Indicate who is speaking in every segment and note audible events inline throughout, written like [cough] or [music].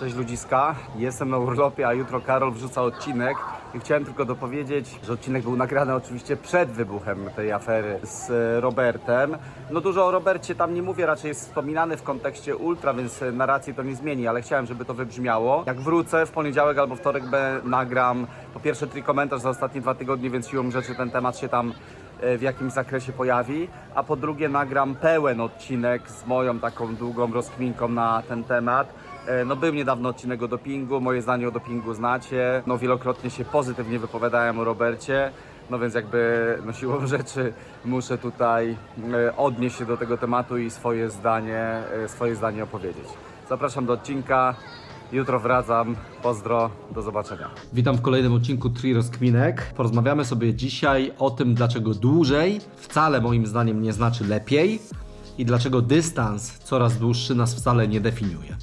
Speaker 1: Cześć ludziska, jestem na urlopie, a jutro Karol wrzuca odcinek i chciałem tylko dopowiedzieć, że odcinek był nagrany oczywiście przed wybuchem tej afery z Robertem. No dużo o Robercie tam nie mówię, raczej jest wspominany w kontekście Ultra, więc narracji to nie zmieni, ale chciałem, żeby to wybrzmiało. Jak wrócę w poniedziałek albo wtorek be- nagram po pierwsze tri komentarz za ostatnie dwa tygodnie, więc siłą rzeczy ten temat się tam e, w jakimś zakresie pojawi, a po drugie nagram pełen odcinek z moją taką długą rozkminką na ten temat. E, No był niedawno odcinek o dopingu, moje zdanie o dopingu znacie, no wielokrotnie się pozytywnie wypowiadałem o Robercie, no więc jakby no siłą [laughs] rzeczy muszę tutaj e, odnieść się do tego tematu i swoje zdanie, e, swoje zdanie opowiedzieć. Zapraszam do odcinka, jutro wracam, pozdro, do zobaczenia.
Speaker 2: Witam w kolejnym odcinku Tri Rozkminek. Porozmawiamy sobie dzisiaj o tym, dlaczego dłużej wcale moim zdaniem nie znaczy lepiej i dlaczego dystans coraz dłuższy nas wcale nie definiuje.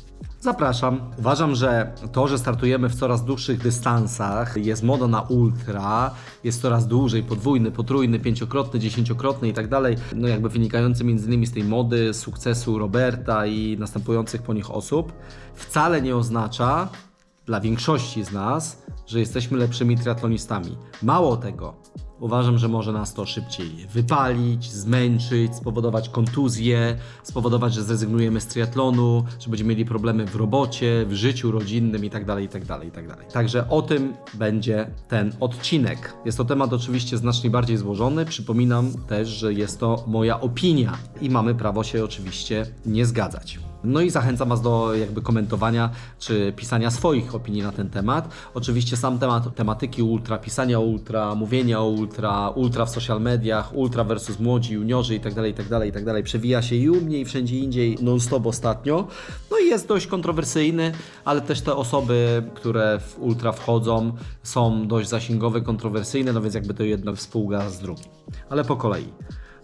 Speaker 2: Zapraszam. Uważam, że to, że startujemy w coraz dłuższych dystansach, jest moda na ultra, jest coraz dłużej, podwójny, potrójny, pięciokrotny, dziesięciokrotny i tak dalej, no jakby wynikający między innymi z tej mody, sukcesu Roberta i następujących po nich osób, wcale nie oznacza, dla większości z nas, że jesteśmy lepszymi triatlonistami. Mało tego, uważam, że może nas to szybciej wypalić, zmęczyć, spowodować kontuzję, spowodować, że zrezygnujemy z triatlonu, że będziemy mieli problemy w robocie, w życiu rodzinnym itd., itd., itd. Także o tym będzie ten odcinek. Jest to temat oczywiście znacznie bardziej złożony. Przypominam też, że jest to moja opinia i mamy prawo się oczywiście nie zgadzać. No i zachęcam Was do jakby komentowania czy pisania swoich opinii na ten temat. Oczywiście sam temat tematyki ultra, pisania ultra, mówienia ultra, ultra w social mediach, ultra versus młodzi, juniorzy itd., itd., itd. przewija się i u mnie i wszędzie indziej non-stop ostatnio. No i jest dość kontrowersyjny, ale też te osoby, które w ultra wchodzą są dość zasięgowe, kontrowersyjne, no więc jakby to jedno współgra z drugim. Ale po kolei.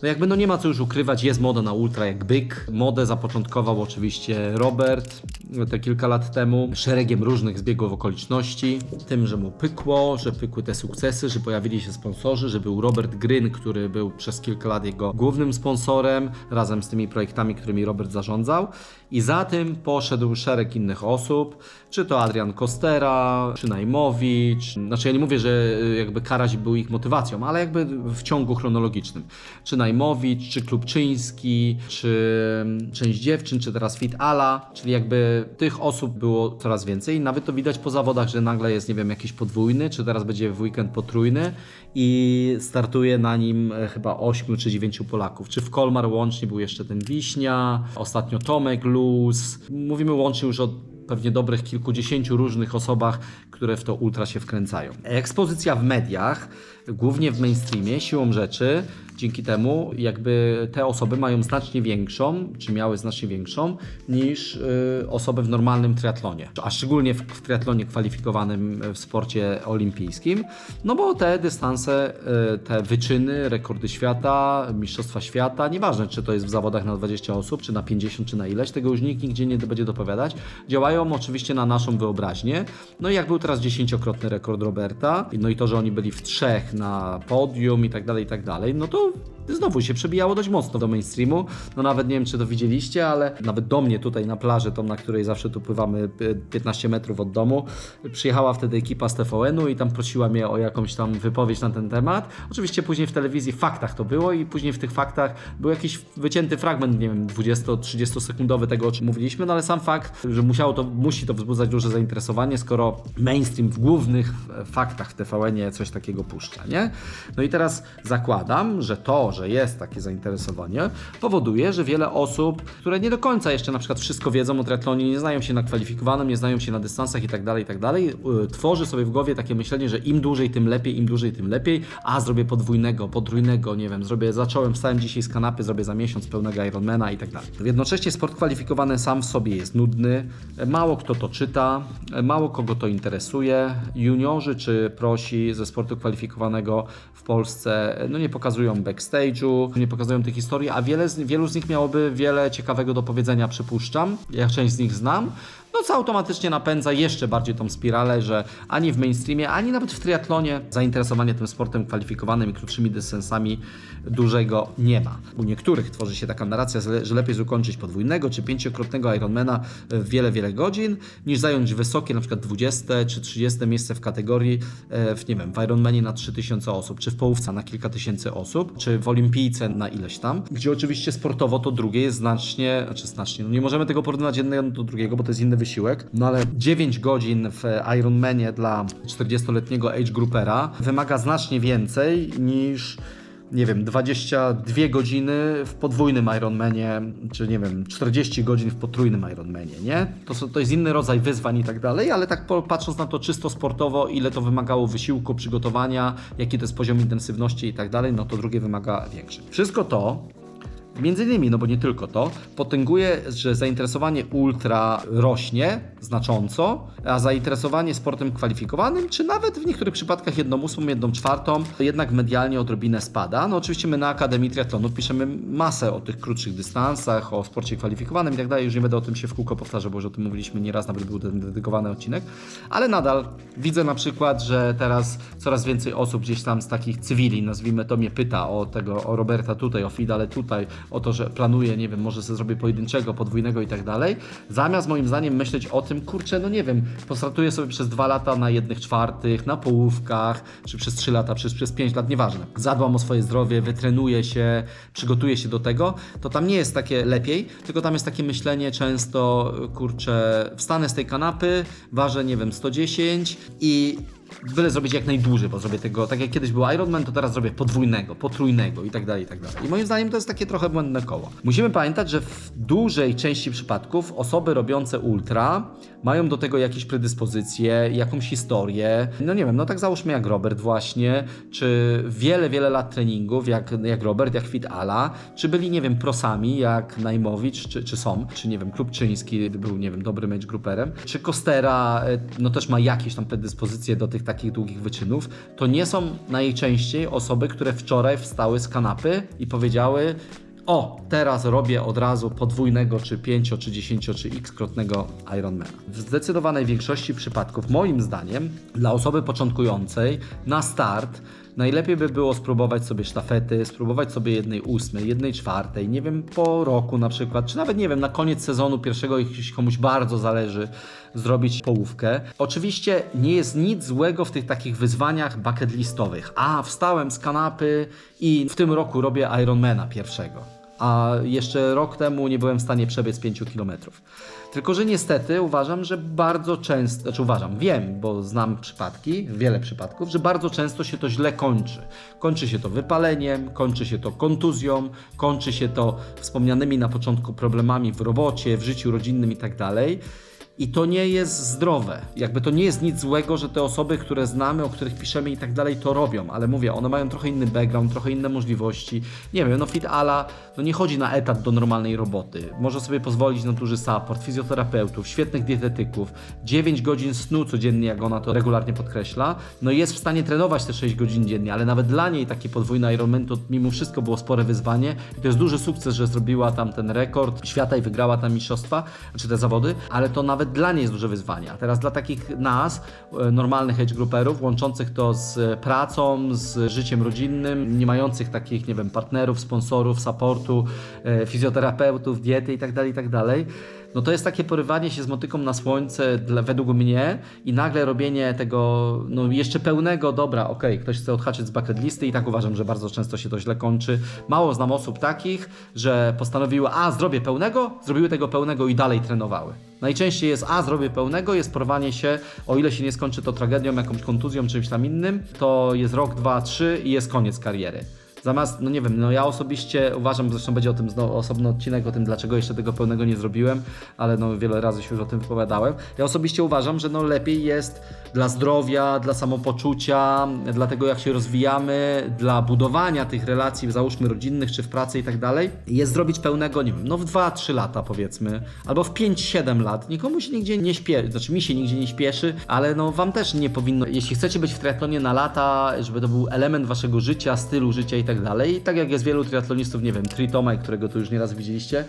Speaker 2: No jakby no nie ma co już ukrywać, jest moda na ultra jak byk. Modę zapoczątkował oczywiście Robert te kilka lat temu, szeregiem różnych zbiegów okoliczności. Tym, że mu pykło, że pykły te sukcesy, że pojawili się sponsorzy, że był Robert Gryn, który był przez kilka lat jego głównym sponsorem, razem z tymi projektami, którymi Robert zarządzał. I za tym poszedł szereg innych osób, czy to Adrian Kostera, czy Najmowicz. Znaczy ja nie mówię, że y, jakby Karaś był ich motywacją, ale jakby w ciągu chronologicznym. Czy Najmowicz, czy Klubczyński, czy mm, część dziewczyn, czy teraz Fit Ala, czyli jakby tych osób było coraz więcej. Nawet to widać po zawodach, że nagle jest, nie wiem, jakiś podwójny, czy teraz będzie w weekend potrójny i startuje na nim e, chyba 8 czy 9 Polaków. Czy w Kolmar łącznie był jeszcze ten Wiśnia, ostatnio Tomek Luz. Mówimy łącznie już o pewnie dobrych kilkudziesięciu różnych osobach, które w to ultra się wkręcają. Ekspozycja w mediach, głównie w mainstreamie, siłą rzeczy, dzięki temu jakby te osoby mają znacznie większą, czy miały znacznie większą, niż y, osoby w normalnym triatlonie, a szczególnie w, w triatlonie kwalifikowanym w sporcie olimpijskim, no bo te dystanse, y, te wyczyny, rekordy świata, mistrzostwa świata, nieważne czy to jest w zawodach na 20 osób, czy na 50, czy na ileś, tego już nikt nigdzie nie będzie dopowiadać, działają oczywiście na naszą wyobraźnię, no i jak był teraz dziesięciokrotny rekord Roberta, no i to, że oni byli w trzech na podium i tak dalej, i tak dalej, no to znowu się przebijało dość mocno do mainstreamu. No nawet nie wiem, czy to widzieliście, ale nawet do mnie tutaj na plaży, tą na której zawsze tu pływamy y, 15 metrów od domu, przyjechała wtedy ekipa z TVN-u i tam prosiła mnie o jakąś tam wypowiedź na ten temat. Oczywiście później w telewizji w faktach to było i później w tych faktach był jakiś wycięty fragment, nie wiem, 20-30 sekundowy tego, o czym mówiliśmy, no ale sam fakt, że musiało to, musi to wzbudzać duże zainteresowanie, skoro mainstream w głównych e, faktach w TVN-ie coś takiego puszcza, nie? No i teraz zakładam, że to, że jest takie zainteresowanie, powoduje, że wiele osób, które nie do końca jeszcze na przykład wszystko wiedzą o triatlonie, nie znają się na kwalifikowanym, nie znają się na dystansach i tak dalej, i tak y, tworzy sobie w głowie takie myślenie, że im dłużej, tym lepiej, im dłużej, tym lepiej, a zrobię podwójnego, potrójnego, nie wiem, zrobię, zacząłem, wstałem dzisiaj z kanapy, zrobię za miesiąc pełnego Ironmana i tak. Jednocześnie sport kwalifikowany sam w sobie jest nudny, mało kto to czyta, mało kogo to interesuje, juniorzy czy prosi ze sportu kwalifikowanego w Polsce no nie pokazują backstage'u, nie pokazują tych historii, a wiele z, wielu z nich miałoby wiele ciekawego do powiedzenia, przypuszczam. Ja część z nich znam. Co automatycznie napędza jeszcze bardziej tą spiralę, że ani w mainstreamie, ani nawet w triatlonie zainteresowanie tym sportem kwalifikowanym i krótszymi dystansami dużego nie ma. U niektórych tworzy się taka narracja, że lepiej ukończyć podwójnego czy pięciokrotnego Ironmana w wiele, wiele godzin, niż zająć wysokie, na przykład 20 czy 30 miejsce w kategorii, e, w nie wiem, w Ironmanie na 3000 osób, czy w połówce na kilka tysięcy osób, czy w olimpijce na ileś tam, gdzie oczywiście sportowo to drugie jest znacznie, znaczy znacznie, no nie możemy tego porównywać jednego do drugiego, bo to jest inny wysiłek, no ale 9 godzin w Ironmanie dla 40-letniego age groupera wymaga znacznie więcej niż nie wiem, 22 godziny w podwójnym Ironmanie, czy nie wiem, 40 godzin w potrójnym Ironmanie, nie? To, są- to jest inny rodzaj wyzwań i tak dalej, ale tak patrząc na to czysto sportowo, ile to wymagało wysiłku, przygotowania, jaki to jest poziom intensywności i tak dalej, no to drugie wymaga większy. Wszystko to Między innymi, no bo nie tylko to, potęguje, że zainteresowanie ultra rośnie znacząco, a zainteresowanie sportem kwalifikowanym, czy nawet w niektórych przypadkach jedną ósmą, jedną czwartą, jednak medialnie odrobinę spada. No oczywiście my na Akademii Triathlonu piszemy masę o tych krótszych dystansach, o sporcie kwalifikowanym i tak dalej, już nie będę o tym się w kółko powtarzał, bo już o tym mówiliśmy nieraz, nawet był ten dedykowany odcinek, ale nadal widzę na przykład, że teraz coraz więcej osób gdzieś tam z takich cywili, nazwijmy to, mnie pyta o tego, o Roberta tutaj, o Fidale tutaj, o to, że planuje, nie wiem, może sobie zrobię pojedynczego, podwójnego i tak dalej, zamiast moim zdaniem myśleć o tym, kurczę, no nie wiem, postartuję sobie przez dwa lata na jednych czwartych, na połówkach, czy przez trzy lata, przez, przez pięć lat, nieważne. Zadbam o swoje zdrowie, wytrenuję się, przygotuję się do tego, to tam nie jest takie lepiej, tylko tam jest takie myślenie często, kurczę, wstanę z tej kanapy, ważę, nie wiem, 110 i byle zrobić jak najdłużej, bo zrobię tego, tak jak kiedyś był Ironman, to teraz zrobię podwójnego, potrójnego i tak dalej, i tak dalej. I moim zdaniem to jest takie trochę błędne koło. Musimy pamiętać, że w dużej części przypadków osoby robiące ultra mają do tego jakieś predyspozycje, jakąś historię. No nie wiem, no tak załóżmy jak Robert właśnie, czy wiele, wiele lat treningów, jak, jak Robert, jak Fit Ala, czy byli, nie wiem, prosami, jak Najmowicz, czy, czy są, czy nie wiem, Klubczyński był, nie wiem, dobrym age grouperem, czy Kostera, e, no też ma jakieś tam predyspozycje do tych takich długich wyczynów, to nie są najczęściej osoby, które wczoraj wstały z kanapy i powiedziały o, teraz robię od razu podwójnego, czy pięcio, czy dziesięcio, czy x-krotnego Ironmana. W zdecydowanej większości przypadków, moim zdaniem, dla osoby początkującej na start najlepiej by było spróbować sobie sztafety, spróbować sobie jednej ósmej, jednej czwartej, nie wiem, po roku na przykład, czy nawet, nie wiem, na koniec sezonu pierwszego, jeśli komuś bardzo zależy, zrobić połówkę. Oczywiście nie jest nic złego w tych takich wyzwaniach bucket listowych. A, wstałem z kanapy i w tym roku robię Ironmana pierwszego. A jeszcze rok temu nie byłem w stanie przebiec 5 km. Tylko, że niestety uważam, że bardzo często, znaczy uważam, wiem, bo znam przypadki, wiele przypadków, że bardzo często się to źle kończy. Kończy się to wypaleniem, kończy się to kontuzją, kończy się to wspomnianymi na początku problemami w robocie, w życiu rodzinnym i tak. I to nie jest zdrowe. Jakby to nie jest nic złego, że te osoby, które znamy, o których piszemy i tak dalej, to robią, ale mówię, one mają trochę inny background, trochę inne możliwości. Nie wiem, no Fit Ala no nie chodzi na etat do normalnej roboty. Może sobie pozwolić na duży support, fizjoterapeutów, świetnych dietetyków, 9 godzin snu codziennie, jak ona to regularnie podkreśla. No jest w stanie trenować te 6 godzin dziennie, ale nawet dla niej taki podwójny Ironman to mimo wszystko było spore wyzwanie i to jest duży sukces, że zrobiła tam ten rekord świata i wygrała tam mistrzostwa, czy te zawody, ale to nawet dla niej jest duże wyzwanie. A teraz dla takich nas, e, normalnych age grouperów, łączących to z pracą, z życiem rodzinnym, nie mających takich, nie wiem, partnerów, sponsorów, supportu, e, fizjoterapeutów, diety itd., itd., no to jest takie porywanie się z motyką na słońce dla, według mnie i nagle robienie tego no jeszcze pełnego, dobra, okej, ktoś chce odhaczyć z bucket listy i tak uważam, że bardzo często się to źle kończy. Mało znam osób takich, że postanowiły, a zrobię pełnego, zrobiły tego pełnego i dalej trenowały. Najczęściej jest, a zrobię pełnego, jest porwanie się, o ile się nie skończy to tragedią, jakąś kontuzją, czymś tam innym, to jest rok, dwa, trzy i jest koniec kariery. Zamiast, no nie wiem, no ja osobiście uważam, zresztą będzie o tym znowu osobny odcinek, o tym dlaczego jeszcze tego pełnego nie zrobiłem, ale no wiele razy się już o tym wypowiadałem. Ja osobiście uważam, że no lepiej jest dla zdrowia, dla samopoczucia, dla tego jak się rozwijamy, dla budowania tych relacji, załóżmy rodzinnych czy w pracy i tak dalej, jest zrobić pełnego, nie wiem, no w 2-3 lata powiedzmy, albo w 5-7 lat. Nikomu się nigdzie nie śpieszy, znaczy mi się nigdzie nie śpieszy, ale no wam też nie powinno, jeśli chcecie być w triatlonie na lata, żeby to był element waszego życia, stylu życia i tak tak dalej. I tak jak jest wielu triatlonistów, nie wiem, Tritomek, którego tu już nieraz widzieliście,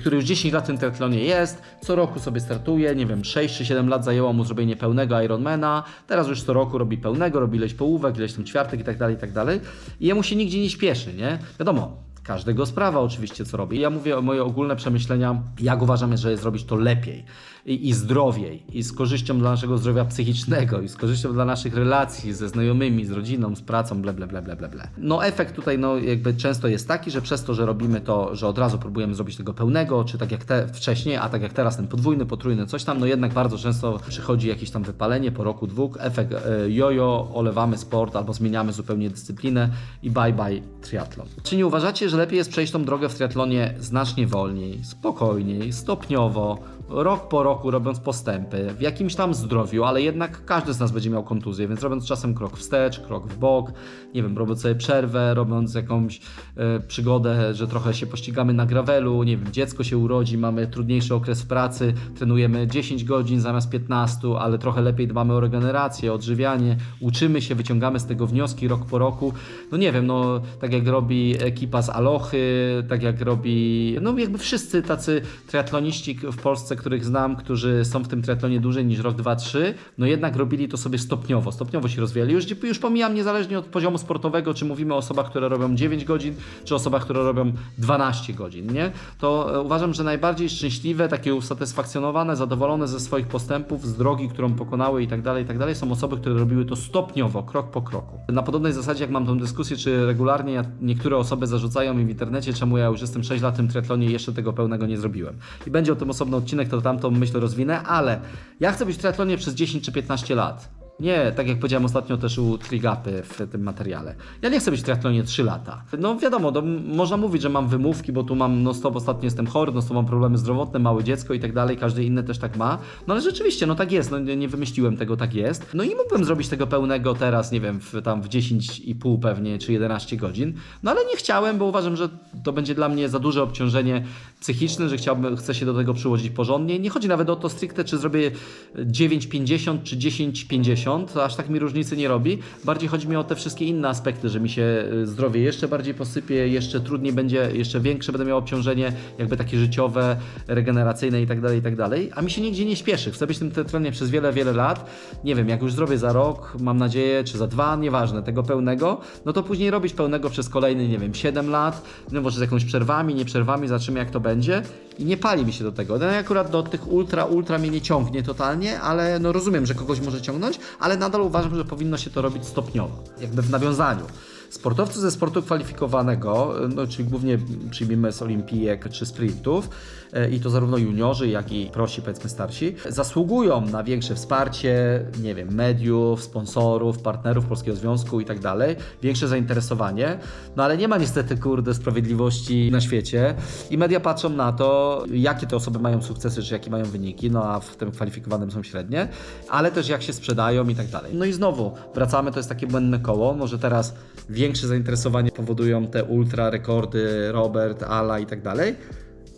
Speaker 2: który już 10 lat w tym triatlonie jest, co roku sobie startuje, nie wiem, 6 czy 7 lat zajęło mu zrobienie pełnego Ironmana, teraz już co roku robi pełnego, robi ileś połówek, ileś tam ćwiartek i tak dalej, i tak dalej. I jemu się nigdzie nie śpieszy, nie? Wiadomo, każdego sprawa oczywiście, co robi. Ja mówię o moje ogólne przemyślenia, jak uważam, że zrobić to lepiej i, i zdrowiej, i z korzyścią dla naszego zdrowia psychicznego, i z korzyścią dla naszych relacji ze znajomymi, z rodziną, z pracą, ble, ble, ble, ble, ble. No efekt tutaj no, jakby często jest taki, że przez to, że robimy to, że od razu próbujemy zrobić tego pełnego, czy tak jak te wcześniej, a tak jak teraz ten podwójny, potrójny, coś tam, no jednak bardzo często przychodzi jakieś tam wypalenie po roku, dwóch, efekt e, jojo, olewamy sport albo zmieniamy zupełnie dyscyplinę i bye bye triatlon. Czy nie uważacie, że lepiej jest przejść tą drogę w triatlonie znacznie wolniej, spokojniej, stopniowo, rok po roku robiąc postępy, w jakimś tam zdrowiu, ale jednak każdy z nas będzie miał kontuzję, więc robiąc czasem krok wstecz, krok w bok, nie wiem, robiąc sobie przerwę, robiąc jakąś e, przygodę, że trochę się pościgamy na gravelu, nie wiem, dziecko się urodzi, mamy trudniejszy okres pracy, trenujemy 10 godzin zamiast 15, ale trochę lepiej dbamy o regenerację, odżywianie, uczymy się, wyciągamy z tego wnioski rok po roku. No nie wiem, no tak jak robi ekipa z Alochy, tak jak robi, no jakby wszyscy tacy triatloniści w Polsce, których znam, którzy są w tym triatlonie dłużej niż rok, dwa, trzy, no jednak robili to sobie stopniowo, stopniowo się rozwijali. Już, już pomijam niezależnie od poziomu sportowego, czy mówimy o osobach, które robią 9 godzin, czy osobach, które robią 12 godzin, nie? To e, uważam, że najbardziej szczęśliwe, takie usatysfakcjonowane, zadowolone ze swoich postępów, z drogi, którą pokonały i tak dalej, i tak dalej, są osoby, które robiły to stopniowo, krok po kroku. Na podobnej zasadzie, jak mam tą dyskusję, czy regularnie niektóre osoby zarzucają mi w internecie, czemu ja już jestem 6 lat w tym triatlonie i jeszcze tego pełnego nie zrobiłem. I będzie o tym osobny odcinek, to tamtą myśl rozwinę, ale ja chcę być w triatlonie przez 10 czy 15 lat. Nie, tak jak powiedziałem ostatnio też u Trigapy w tym materiale. Ja nie chcę być w triatlonie 3 lata. No wiadomo, to m- można mówić, że mam wymówki, bo tu mam no stop, ostatnio jestem chory, no stop, mam problemy zdrowotne, małe dziecko i tak dalej, każdy inny też tak ma. No ale rzeczywiście, no tak jest, no nie nie wymyśliłem tego, tak jest. No i mógłbym zrobić tego pełnego teraz, nie wiem, w, tam w 10,5 pewnie, czy 11 godzin. No ale nie chciałem, bo uważam, że to będzie dla mnie za duże obciążenie psychiczne, że chciałbym, chcę się do tego przyłożyć porządnie. Nie chodzi nawet o to stricte, czy zrobię 9,50 czy 10,50, to aż tak mi różnicy nie robi. Bardziej chodzi mi o te wszystkie inne aspekty, że mi się y, zdrowie jeszcze bardziej posypie, jeszcze trudniej będzie, jeszcze większe będę miał obciążenie, jakby takie życiowe, regeneracyjne i tak dalej, i tak dalej. A mi się nigdzie nie śpieszy. Chcę być w tym triatlonie przez wiele, wiele lat. Nie wiem, jak już zrobię za rok, mam nadzieję, czy za dwa, nieważne, tego pełnego, no to później robić pełnego przez kolejny, nie wiem, 7 lat, no może z jakąś przerwami, nie przerwami, zobaczymy jak to będzie. I nie pali mi się do tego. No, akurat do tych ultra, ultra mnie nie ciągnie totalnie, ale no rozumiem, że kogoś może ciągnąć, ale nadal uważam, że powinno się to robić stopniowo, jakby w nawiązaniu. Sportowcy ze sportu kwalifikowanego, no, czyli głównie przyjmijmy z olimpijek czy sprintów, e, i to zarówno juniorzy, jak i prosi, powiedzmy starsi, zasługują na większe wsparcie, nie wiem, mediów, sponsorów, partnerów Polskiego Związku i tak dalej, większe zainteresowanie, no ale nie ma niestety, kurde, sprawiedliwości na świecie. I media patrzą na to, jakie te osoby mają sukcesy, czy jakie mają wyniki, no a w tym kwalifikowanym są średnie, ale też jak się sprzedają i tak dalej. No i znowu, wracamy, to jest takie błędne koło, może teraz większe zainteresowanie powodują te ultra rekordy, Robert, Ala i tak dalej.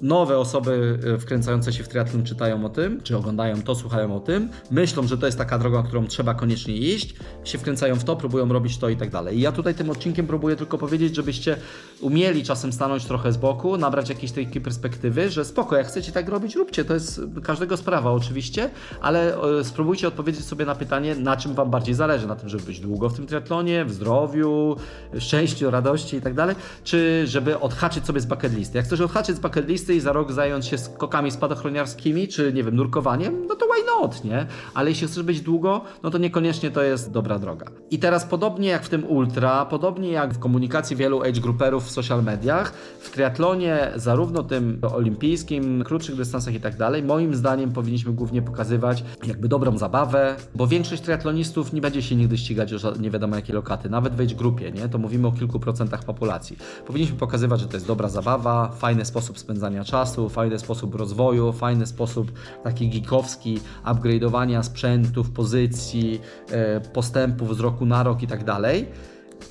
Speaker 2: Nowe osoby e, wkręcające się w triatlon czytają o tym, czy oglądają to, słuchają o tym, myślą, że to jest taka droga, którą trzeba koniecznie iść, się wkręcają w to, próbują robić to i tak dalej. I ja tutaj tym odcinkiem próbuję tylko powiedzieć, żebyście umieli czasem stanąć trochę z boku, nabrać jakiejś takiej perspektywy, że spoko, jak chcecie tak robić, róbcie, to jest każdego sprawa oczywiście, ale spróbujcie odpowiedzieć sobie na pytanie, na czym Wam bardziej zależy, na tym, żeby być długo w tym triatlonie, w zdrowiu, szczęściu, radości i tak dalej, czy żeby odhaczyć sobie z bucket listy. Jak chcesz odhaczyć z bucket listy i za rok zająć się skokami spadochroniarskimi, czy nie wiem, nurkowaniem, no to why not, nie? Ale jeśli chcesz być długo, no to niekoniecznie to jest dobra droga. I teraz podobnie jak w tym ultra, podobnie jak w komunikacji wielu age grouperów w social mediach, w triatlonie, zarówno tym olimpijskim, krótszych dystansach i tak dalej, moim zdaniem powinniśmy głównie pokazywać jakby dobrą zabawę, bo większość triatlonistów nie będzie się nigdy ścigać o nie wiadomo jakie lokaty, nawet w age grupie, nie? To mówimy o kilku procentach populacji. Powinniśmy pokazywać, że to jest dobra zabawa, fajny sposób spędzania czasu, fajny sposób rozwoju, fajny sposób taki geekowski upgrade'owania sprzętów, pozycji, e, postępów z roku na rok i tak dalej,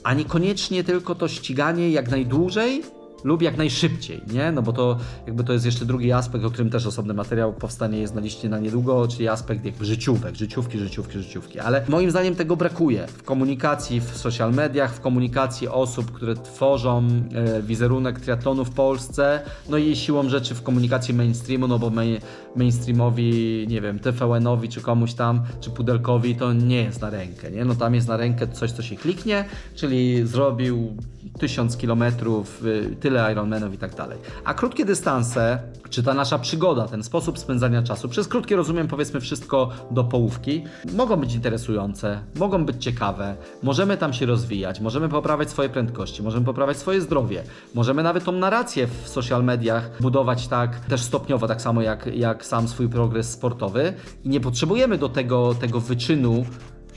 Speaker 2: a niekoniecznie tylko to ściganie jak najdłużej lub jak najszybciej, nie? No bo to jakby to jest jeszcze drugi aspekt, o którym też osobny materiał powstanie jest na liście na niedługo, czyli aspekt jakby życiówek, życiówki, życiówki, życiówki. Ale moim zdaniem tego brakuje w komunikacji w social mediach, w komunikacji osób, które tworzą e, wizerunek triatlonu w Polsce, no i siłą rzeczy w komunikacji mainstreamu, no bo main, mainstreamowi, nie wiem, TVN-owi czy komuś tam, czy Pudelkowi to nie jest na rękę, nie? No tam jest na rękę coś, co się kliknie, czyli zrobił tysiąc kilometrów, y, tyle Ironmanów i tak dalej. A krótkie dystanse, czy ta nasza przygoda, ten sposób spędzania czasu, przez krótkie rozumiem powiedzmy wszystko do połówki, mogą być interesujące, mogą być ciekawe, możemy tam się rozwijać, możemy poprawiać swoje prędkości, możemy poprawiać swoje zdrowie, możemy nawet tą narrację w social mediach budować tak też stopniowo, tak samo jak, jak sam swój progres sportowy i nie potrzebujemy do tego, tego wyczynu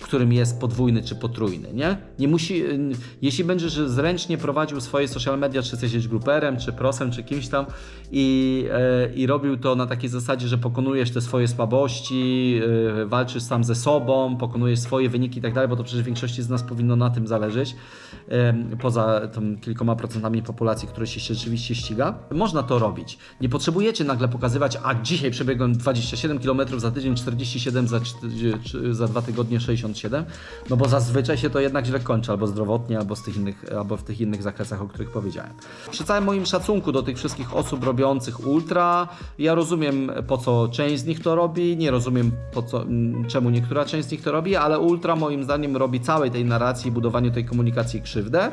Speaker 2: którym jest podwójny czy potrójny, nie? Nie musi, y, jeśli będziesz zręcznie prowadził swoje social media, czy jesteś gruperem, czy prosem, czy kimś tam i, e, i robił to na takiej zasadzie, że pokonujesz te swoje słabości, e, walczysz sam ze sobą, pokonujesz swoje wyniki i tak dalej, bo to przecież większości z nas powinno na tym zależeć, poza tą kilkoma procentami populacji, które się rzeczywiście ściga. Można to robić. Nie potrzebujecie nagle pokazywać, a dzisiaj przebiegłem 27 km za tydzień, 47 za, za dwa tygodnie, 67, no bo zazwyczaj się to jednak źle kończy, albo zdrowotnie, albo, z tych innych, albo w tych innych zakresach, o których powiedziałem. Przy całym moim szacunku do tych wszystkich osób robiących ultra, ja rozumiem po co część z nich to robi, nie rozumiem po co, czemu niektóra część z nich to robi, ale ultra moim zdaniem robi całej tej narracji budowaniu tej komunikacji krzywdę.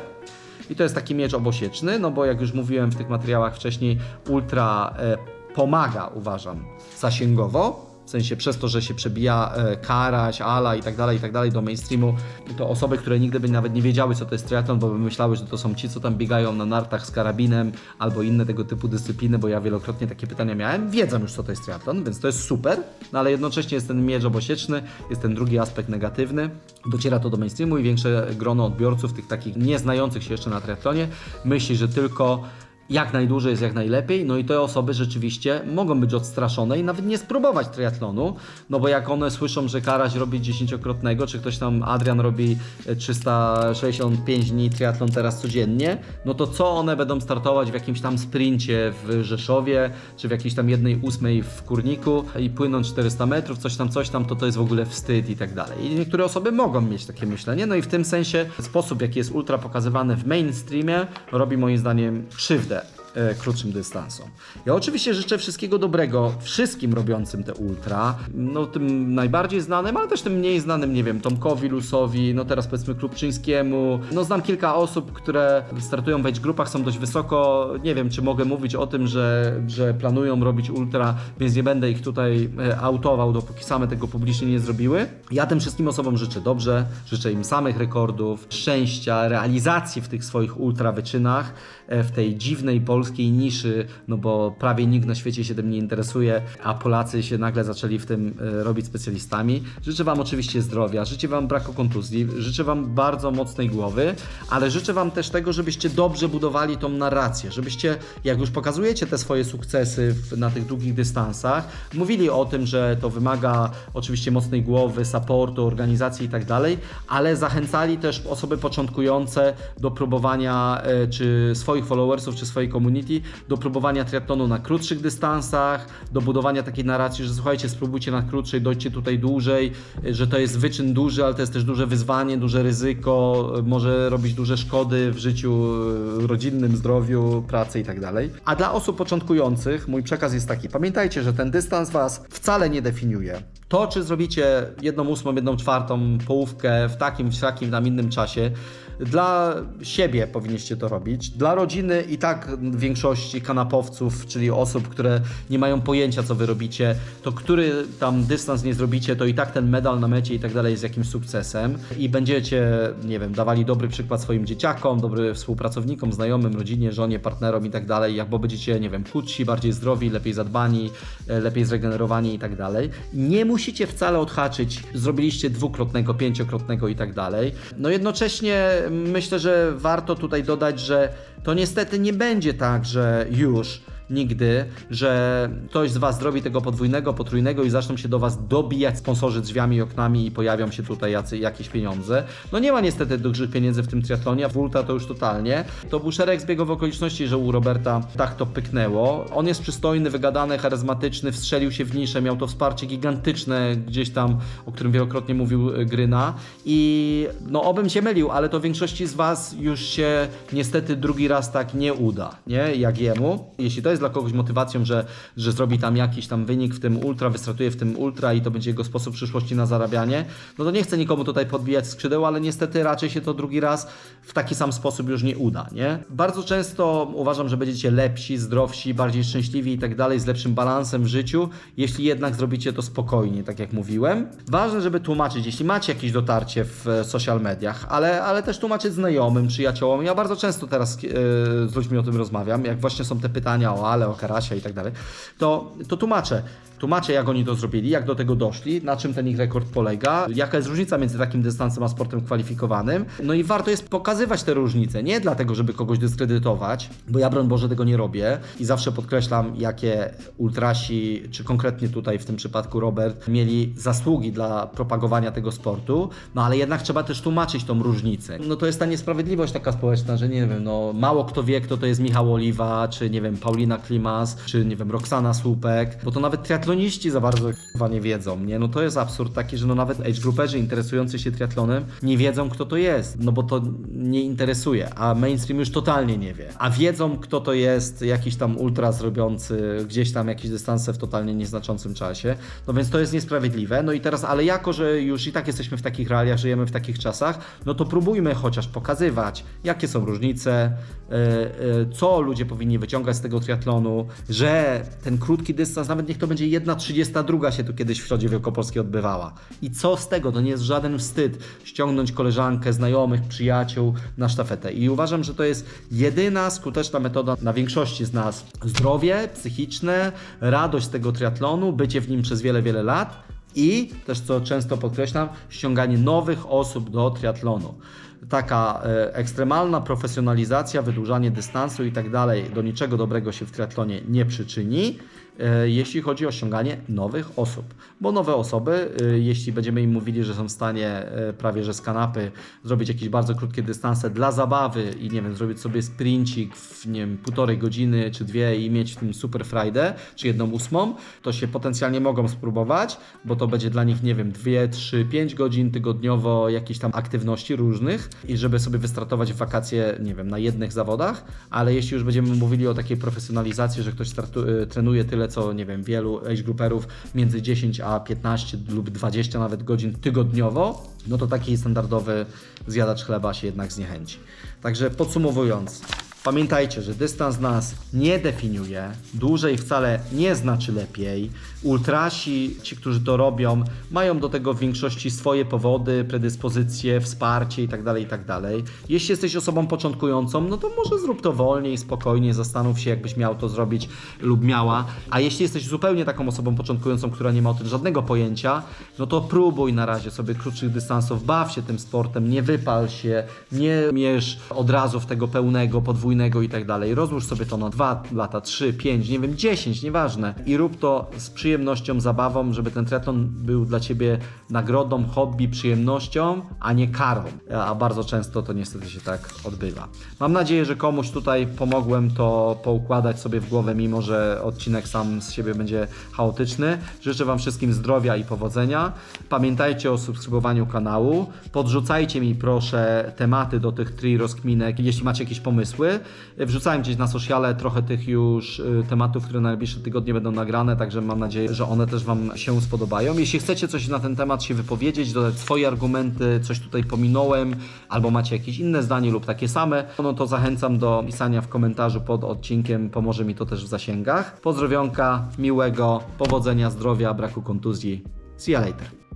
Speaker 2: I to jest taki miecz obosieczny, no bo jak już mówiłem w tych materiałach wcześniej, ultra e, pomaga, uważam, zasięgowo. W sensie przez to, że się przebija e, Karaś, Ala i tak dalej, i tak dalej do mainstreamu, to osoby, które nigdy by nawet nie wiedziały, co to jest triatlon, bo by myślały, że to są ci, co tam biegają na nartach z karabinem albo inne tego typu dyscypliny, bo ja wielokrotnie takie pytania miałem, wiedzą już, co to jest triatlon, więc to jest super, no ale jednocześnie jest ten miecz obosieczny, jest ten drugi aspekt negatywny, dociera to do mainstreamu i większe grono odbiorców, tych takich nieznających się jeszcze na triatlonie, myśli, że tylko jak najdłużej jest jak najlepiej, no i te osoby rzeczywiście mogą być odstraszone i nawet nie spróbować triatlonu, no bo jak one słyszą, że Karaś robi dziesięciokrotnego, czy ktoś tam, Adrian robi e, 365 dni triatlon teraz codziennie, no to co one będą startować w jakimś tam sprincie w Rzeszowie, czy w jakiejś tam jednej ósmej w Kurniku i płynąć 400 metrów, coś tam, coś tam, to to jest w ogóle wstyd i tak dalej. I niektóre osoby mogą mieć takie myślenie, no i w tym sensie sposób, jaki jest ultra pokazywany w mainstreamie, robi moim zdaniem krzywdę. e, krótszym dystansom. Ja oczywiście życzę wszystkiego dobrego wszystkim robiącym te ultra, no tym najbardziej znanym, ale też tym mniej znanym, nie wiem, Tomkowi, Lusowi, no teraz powiedzmy Klubczyńskiemu. No znam kilka osób, które startują w age grupach, są dość wysoko, nie wiem, czy mogę mówić o tym, że, że planują robić ultra, więc nie będę ich tutaj e, autował, dopóki same tego publicznie nie zrobiły. Ja tym wszystkim osobom życzę dobrze, życzę im samych rekordów, szczęścia, realizacji w tych swoich ultra wyczynach, e, w tej dziwnej polskiej niszy, no bo prawie nikt na świecie się tym nie interesuje, a Polacy się nagle zaczęli w tym e, robić specjalistami. Życzę Wam oczywiście zdrowia, życzę Wam braku kontuzji, życzę Wam bardzo mocnej głowy, ale życzę Wam też tego, żebyście dobrze budowali tą narrację, żebyście, jak już pokazujecie te swoje sukcesy na tych długich dystansach, mówili o tym, że to wymaga oczywiście mocnej głowy, supportu, organizacji i tak dalej, ale zachęcali też osoby początkujące do próbowania, e, czy swoich followersów, czy swojej community, do próbowania triatlonu na krótszych dystansach, do budowania takiej narracji, że słuchajcie, spróbujcie na krótszej, dojdźcie tutaj dłużej, że to jest wyczyn duży, ale to jest też duże wyzwanie, duże ryzyko, może robić duże szkody w życiu rodzinnym, zdrowiu, pracy i tak. A dla osób początkujących mój przekaz jest taki, pamiętajcie, że ten dystans Was wcale nie definiuje. To, czy zrobicie jedną ósmą, jedną czwartą połówkę w takim, w takim, tam innym czasie, dla siebie powinniście to robić. Dla rodziny i tak większości kanapowców, czyli osób, które nie mają pojęcia, co wy robicie, to który tam dystans nie zrobicie, to i tak ten medal na mecie i tak dalej jest jakimś sukcesem. I będziecie, nie wiem, dawali dobry przykład swoim dzieciakom, dobry współpracownikom, znajomym, rodzinie, żonie, partnerom i tak dalej, bo będziecie, nie wiem, chudsi, bardziej zdrowi, lepiej zadbani, e, lepiej zregenerowani i tak dalej. Nie musicie wcale odhaczyć, zrobiliście dwukrotnego, pięciokrotnego i tak dalej. No jednocześnie myślę, że warto tutaj dodać, że to niestety nie będzie tak, że już nigdy, że ktoś z Was zrobi tego podwójnego, potrójnego i zaczną się do Was dobijać sponsorzy drzwiami i oknami i pojawią się tutaj jacy, jakieś pieniądze. No nie ma niestety dużych pieniędzy w tym triatlonie, a w to już totalnie. To był szereg zbiegów okoliczności, że u Roberta tak to pyknęło. On jest przystojny, wygadany, charyzmatyczny, wstrzelił się w niszę, miał to wsparcie gigantyczne gdzieś tam, o którym wielokrotnie mówił y, Gryna i no obym się mylił, ale to większości z Was już się niestety drugi raz tak nie uda, nie? Jak jemu. Jeśli to jest dla kogoś motywacją, że, że zrobi tam jakiś tam wynik w tym ultra, wystartuje w tym ultra i to będzie jego sposób przyszłości na zarabianie, no to nie chcę nikomu tutaj podbijać skrzydeł, ale niestety raczej się to drugi raz w taki sam sposób już nie uda, nie? Bardzo często uważam, że będziecie lepsi, zdrowsi, bardziej szczęśliwi i tak dalej, z lepszym balansem w życiu, jeśli jednak zrobicie to spokojnie, tak jak mówiłem. Ważne, żeby tłumaczyć, jeśli macie jakieś dotarcie w e, social mediach, ale, ale też tłumaczyć znajomym, przyjaciołom. Ja bardzo często teraz e, z ludźmi o tym rozmawiam, jak właśnie są te pytania o Ale, o Karasia i tak dalej, to, to tłumaczę. Tłumaczę, jak oni to zrobili, jak do tego doszli, na czym ten ich rekord polega, jaka jest różnica między takim dystansem a sportem kwalifikowanym. No i warto jest pokazywać te różnice, nie dlatego, żeby kogoś dyskredytować, bo ja broń Boże tego nie robię i zawsze podkreślam, jakie ultrasi, czy konkretnie tutaj w tym przypadku Robert, mieli zasługi dla propagowania tego sportu, no ale jednak trzeba też tłumaczyć tą różnicę. No to jest ta niesprawiedliwość taka społeczna, że nie wiem, no mało kto wie, kto to jest Michał Oliwa, czy nie wiem, Paulina Klimas, czy nie wiem, Roxana Słupek, bo to nawet triatloniści za bardzo chyba nie wiedzą, nie? No to jest absurd taki, że no nawet age grouperzy interesujący się triatlonem nie wiedzą, kto to jest, no bo to nie interesuje, a mainstream już totalnie nie wie. A wiedzą, kto to jest, jakiś tam ultra zrobiący gdzieś tam jakieś dystanse w totalnie nieznaczącym czasie. No więc to jest niesprawiedliwe. No i teraz, ale jako, że już i tak jesteśmy w takich realiach, żyjemy w takich czasach, no to próbujmy chociaż pokazywać, jakie są różnice, yy, yy, co ludzie powinni wyciągać z tego triatlonu, że ten krótki dystans, nawet niech to będzie 1,32 się tu kiedyś w Środzie Wielkopolskiej odbywała. I co z tego? To nie jest żaden wstyd ściągnąć koleżankę, znajomych, przyjaciół na sztafetę. I uważam, że to jest jedyna skuteczna metoda na większości z nas. Zdrowie psychiczne, radość z tego triatlonu, bycie w nim przez wiele, wiele lat i też co często podkreślam, ściąganie nowych osób do triatlonu. Taka e, ekstremalna profesjonalizacja, wydłużanie dystansu i tak dalej do niczego dobrego się w triatlonie nie przyczyni, jeśli chodzi o ściąganie nowych osób. Bo nowe osoby, e, jeśli będziemy im mówili, że są w stanie e, prawie że z kanapy zrobić jakieś bardzo krótkie dystanse dla zabawy i nie wiem, zrobić sobie sprincik w nie wiem, półtorej godziny czy dwie i mieć w tym super frajdę, czy jedną ósmą, to się potencjalnie mogą spróbować, bo to będzie dla nich, nie wiem, dwie, trzy, pięć godzin tygodniowo jakichś tam aktywności różnych i żeby sobie wystartować w wakacje, nie wiem, na jednych zawodach, ale jeśli już będziemy mówili o takiej profesjonalizacji, że ktoś trenuje tyle, co, nie wiem, wielu age grouperów między 10 a 15 lub 20 nawet godzin tygodniowo, no to taki standardowy zjadacz chleba się jednak zniechęci. Także podsumowując, Pamiętajcie, że dystans nas nie definiuje, dłużej wcale nie znaczy lepiej. Ultrasi, ci, którzy to robią, mają do tego w większości swoje powody, predyspozycje, wsparcie itd. itd. Jeśli jesteś osobą początkującą, no to może zrób to wolniej, spokojnie, zastanów się, jakbyś miał to zrobić lub miała. A jeśli jesteś zupełnie taką osobą początkującą, która nie ma o tym żadnego pojęcia, no to próbuj na razie sobie krótszych dystansów, baw się tym sportem, nie wypal się, nie mierz od razu w tego pełnego, podwójnego i tak dalej. Rozłóż sobie to na 2 lata, 3, 5, nie wiem, 10, nieważne. I rób to z przyjemnością, zabawą, żeby ten triatlon był dla Ciebie nagrodą, hobby, przyjemnością, a nie karą. A bardzo często to niestety się tak odbywa. Mam nadzieję, że komuś tutaj pomogłem to poukładać sobie w głowę, mimo że odcinek sam z siebie będzie chaotyczny. Życzę Wam wszystkim zdrowia i powodzenia. Pamiętajcie o subskrybowaniu kanału. Podrzucajcie mi proszę tematy do tych tri rozkminek, jeśli macie jakieś pomysły. Wrzucałem gdzieś na sociale trochę tych już y, tematów, które na najbliższe tygodnie będą nagrane, także mam nadzieję, że one też Wam się spodobają. Jeśli chcecie coś na ten temat się wypowiedzieć, dodać swoje argumenty, coś tutaj pominąłem, albo macie jakieś inne zdanie lub takie same, no to zachęcam do pisania w komentarzu pod odcinkiem, pomoże mi to też w zasięgach. Pozdrowionka, miłego, powodzenia, zdrowia, braku kontuzji. See you later.